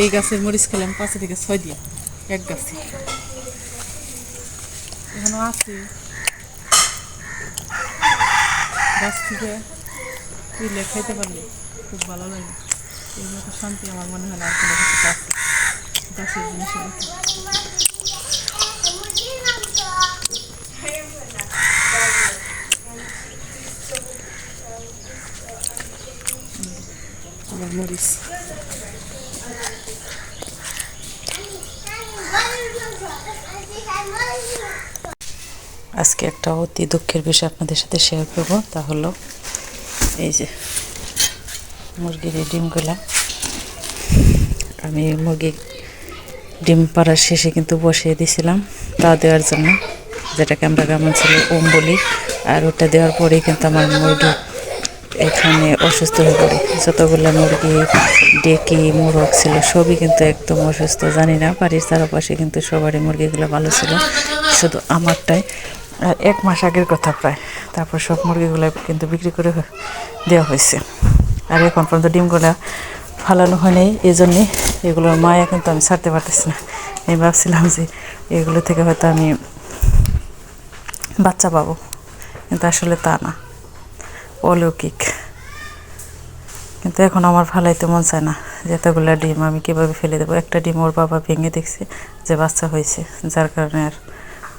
এই গাছের মরিচ খেলাম পাঁচ থেকে ছয় দিয়ে এক গাছে। এখানেও আছে। গাছ থেকে তুলে খাইতে পারলে খুব ভালো লাগে। এই মতো শান্তি আমার মনে হয় না আর কোনো কিছু গাছের জিনিসের মরিচ। আজকে একটা অতি দুঃখের বিষয় আপনাদের সাথে শেয়ার করব, তা হলো এই যে মুরগির এই ডিমগুলা। আমি মুরগি ডিম পাড়ার শেষে কিন্তু বসিয়ে দিছিলাম তা দেওয়ার জন্য, যেটাকে আমরা ছিল ওম বলি, আর ওটা দেওয়ার পরেই কিন্তু আমার মুরগি এখানে অসুস্থ হয়ে পড়ে। যতগুলো মুরগি, ডেকি, মোরগ ছিল, সবই কিন্তু একদম অসুস্থ, জানি না, বাড়ির চারপাশে কিন্তু সবারই মুরগিগুলো ভালো ছিল, শুধু আমারটাই। আর এক মাস আগের কথা প্রায়। তারপর সব মুরগিগুলো কিন্তু বিক্রি করে দেওয়া হয়েছে। আর এখন পর্যন্ত ডিমগুলো ফালানো হয় নাই এই জন্যে এগুলোর মায়া কিন্তু আমি ছাড়তে পারতেছি না। আমি ভাবছিলাম যে এগুলো থেকে হয়তো আমি বাচ্চা পাবো, কিন্তু আসলে তা না। অলৌকিক। কিন্তু এখন আমার ফালাইতে মন চায় না যে এতগুলো ডিম আমি কীভাবে ফেলে দেবো। একটা ডিম ওর বাবা ভেঙে দেখছে যে বাচ্চা হয়েছে, যার কারণে আর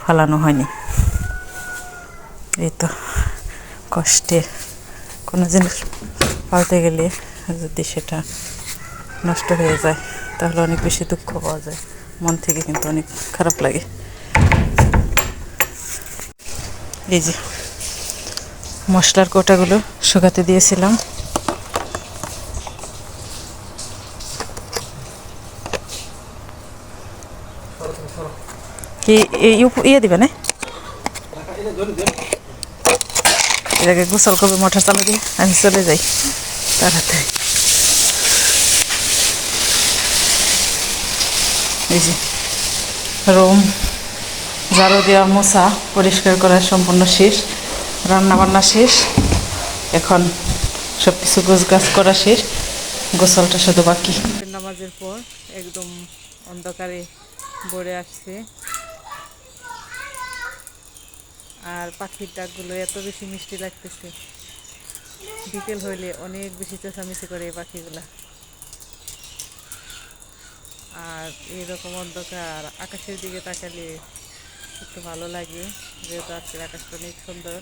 ফালানো হয়নি। এই তো কষ্টে কোনো জিনিস পালতে গেলে যদি সেটা নষ্ট হয়ে যায়, তাহলে অনেক বেশি দুঃখ পাওয়া যায়। মন থেকে কিন্তু অনেক খারাপ লাগে। এই যে মশলার কোটাগুলো শুকাতে দিয়েছিলাম। কি ইয়ে দিবে না? এটাকে গোসল করবে মোটর চালু দিয়ে আমি চলে যাই তাড়াতাড়ি। এই যে রুম, ঝাড়ু দেওয়া মোছা পরিষ্কার করা সম্পূর্ণ শেষ। রান্না বান্না শেষ। এখন সব কিছু গোছ গাছ করা শেষ। গোসলটা শুধু বাকি। নামাজের পর একদম অন্ধকারে ভরে আসছে। আর পাখির ডাকগুলো এত বেশি মিষ্টি লাগতেছে। বিকেল হইলে অনেক বেশি চেঁচামেচি করে এই পাখিগুলা। আর এইরকম অন্ধকার, আকাশের দিকে তাকালে একটু ভালো লাগে। যেহেতু আজকের আকাশটা অনেক সুন্দর।